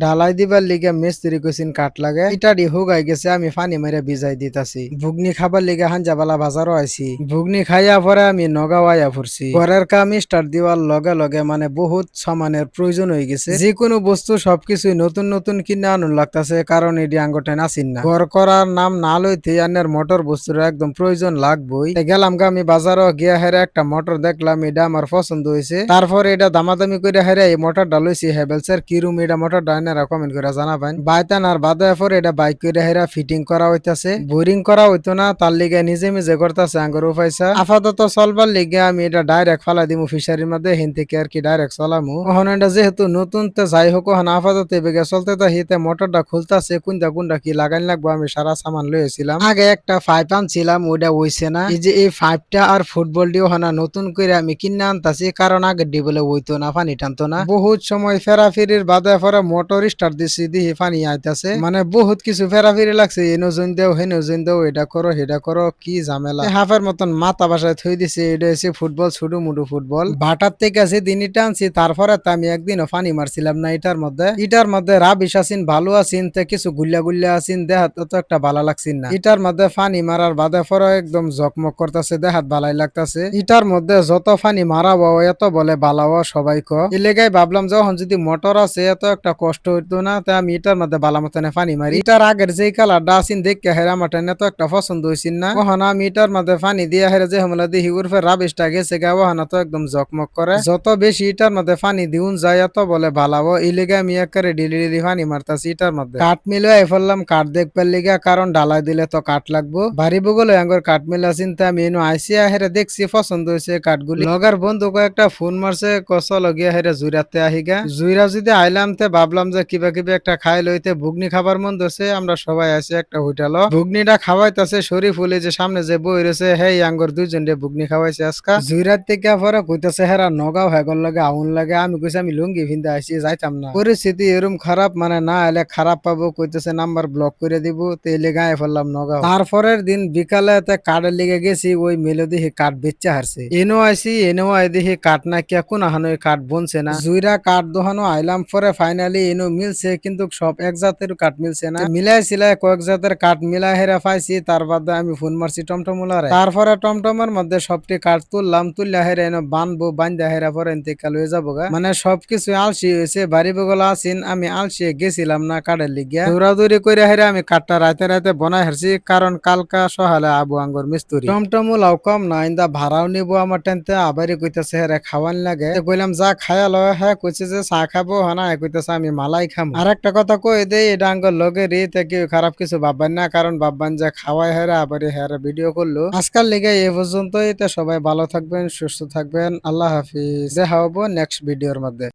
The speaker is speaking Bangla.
ঢালাই দিবার লিগে মিস্ত্রি কইছেন কাঠ লাগে। ইটাডি হুগাই গেছে, আমি পানি মেরে ভিজাই দিতাছি। ভুগনি খাবার লিগে হাঞ্জাবালা বাজারও আইছি। ভুগনি খাইয়া পরে আমি নগাঁও আইয়া ফুরছি। ঘরের কাম স্টার্ট দিওয়ার লগে লগে মানে বহুত সামানের প্রয়োজন হয়ে গেছে। যে কোনো বস্তু সবকিছুই নতুন নতুন কিনে আনুন লাগতাছে, কারণ এটি আঙ্গটে নাসিন না। ঘর করার নাম না লইতে আনের মোটর বস্তুর একদম প্রয়োজন লাগবই। গেলাম গা আমি বাজারও, গিয়া হেরে একটা মোটর দেখলাম, এটা আমার পছন্দ হয়েছে তারপর এটা দামাদামি করে হেরে এই মোটরটা লইছি হেভেলসের কিরুম, এটা মোটরটা এনারা কমেন্ট করে জানাবেন। বাইতান আর বাদে পরে এটা বাইক করে হেরা ফিটিং করা হইতাছে। বোরিং করা হইতো না, তার লিগে নিজে নিজে করতেছে আঙ্গর উপাইসা আপাতত চলবার লিগে আমি এটা ডাইরেক্ট ফালা দিমু ফিশারির মধ্যে, হিন থেকে আর কি ডাইরেক্ট চলামু। ওখানে এটা যেহেতু নতুন, তো যাই হোক ওখানে আপাতত বেগে চলতে তো হিতে মোটরটা খুলতাছে কোনটা কোনটা কি লাগাইন লাগবো, আমি সারা সামান লইয়েছিলাম আগে একটা ফাইভ আনছিলাম, ওইটা হইছে না। এই যে এই ফাইভটা আর ফুটবল দিয়ে ওখানে নতুন করে আমি কিনে আনতাছি, কারণ আগের ডি বলে হইতো না, পানি টানতো না। বহুত সময় ফেরাফিরির বাদে পরে মোটর স্টার্ট দিছি দিহি পানি আইতাছে। মানে বহুত কিছু ফেরাফিরি লাগছে এনো জইন দেও হেনো জইন দেও, এটা করো হেটা করো, কি ঝামেলা। হাফের মতন মাথা বাসায় থই দিছে এটা হচ্ছে ফুটবল, ছুডু মুডু ফুটবল। ভাটার থেকে আছে দিনই টানছি, তারপরে তো আমি একদিনও পানি মারছিলাম না এটার মধ্যে। এটার মধ্যে রাবিশ আসিন ভালো আসিন তে কিছু গুল্লা গুল্লা আসিন দেহাত তো একটা ভালো লাগছিন না। এটার মধ্যে পানি মারার বাদে পরে একদম জকমক করতেছে, দেহাত ভালাই লাগতাছে। এটার মধ্যে যত পানি মারাবো এত বলে বালাও, সবাই ক। এলেগাই ভাবলাম, যখন যদি মোটর আছে, এত একটা কষ্ট হইতো না, তা আমি এটার মধ্যে বালা মতনে পানি মারি। এটার আগের যে কালারটা আসিন দেখে হেরা মাটেন তো একটা পছন্দ হয়েছিল না। ওখানে আমি এটার মধ্যে পানি দিয়ে হেরে যে হমলা দেখি উর্ফে রাবিশটা গেছে গা ওখানে তো একদম জকমক করে। যত বেশি এটার মধ্যে পানি দিউন যায়, এত বলে বালাবো। এই আমি একেবারে ডিলি ডিলি পানি মারতাছি এটার মধ্যে। কাঠ মিলে আই ফেললাম, কাঠ দেখবার লিগা, কারণ ডালাই দিলে তো কাঠ লাগবো। বাড়ি বগলে আঙ্গর কাঠ মিল আছিন, তা আমি এনো আইসি হেরে দেখছি পছন্দ হয়েছে কাঠগুলি। লগার বন্ধু কয়েকটা ফোন মারছে কস লগিয়া হেরে জুইরাতে আহিগা জুইরা যদি আইলাম তে ভাবলাম যে কিবা কিবা একটা খাই লইতে ভুগনি খাবার মন ধরছে, আমরা সবাই আছি একটা হোটেল। ভুগনিটা খাওয়াইতাছে শরীফ হলে যে সামনে যে বই রয়েছে, হেই আঙ্গর দুইজন রে ভুগনি খাওয়াইছে আজকা। জুইরাত থেকে পরে কইতাছে, হেরা নগাও হেগল লাগে, আউন লাগে, আমি কইছি আমি লুঙ্গি ভিন্দা আইছি, যাইতাম না। পরিস্থিতি এরম খারাপ মানে না এলে খারাপ পাবো, কইতেছে নাম্বার ব্লক করে দিব তো এলে গায়ে ফেললাম নগাও। তারপরের দিন বিকালে কাঠের লিগে গেছি, ওই মেলে দেখি কাঠ বেচে হারছে। এনো আইসি এনো আই দেখি কাঠ না কিয়া কোন আহানো কাঠ বনছে না। জুইরা কাঠ দোহানো আইলাম, পরে ফাইনালি এনো মিলছে, কিন্তু সব এক জাতের কাঠ মিলছে না। মিলাই সিলাই কয়েক জাতের কাঠ মিলাই হেরা পাইছি, তার বাদে আমি ফোন মারছি টমটমুলারে। তারপরে টমটমের মধ্যে সবটি কাঠ তুললাম, তুললা হেরা এনো বানবো বান্ধা হেরা পরে ইন্তেকাল হয়ে যাব গা মানে সবকিছু আলসি হয়েছে, বাড়ি বগলা আসিন আমি আলসি গেছিলাম না কাঠের লিগিয়া। দৌড়াদৌড়ি করে হেরে আমি কাঠটা রাতে রাতে বনাই হারছি, কারণ কালকা সহালে আবু আঙ্গর মিস্তুরি। টমটমুলাও কম না ইন্দা ভাড়াও নিব আমার টেনতে, আবারই কইতেছে হেরে খাওয়ান লাগে। কইলাম, যা খায়া লয় হ্যাঁ কইছে যে চা খাব হ্যাঁ কইতেছে আমি মালাই খামু। আর একটা কথা কয়ে দেই, এটা আঙ্গল লগে রে তে কি খারাপ কিছু ভাববেন না, কারণ ভাববেন যে খাওয়াই হেরা আবার হেরা ভিডিও করল। আজকাল লিগে এ পর্যন্তই, তো সবাই ভালো থাকবেন, সুস্থ থাকবেন, আল্লাহ হাফিজ। দেখা হব নেক্সট ভিডিওর মধ্যে।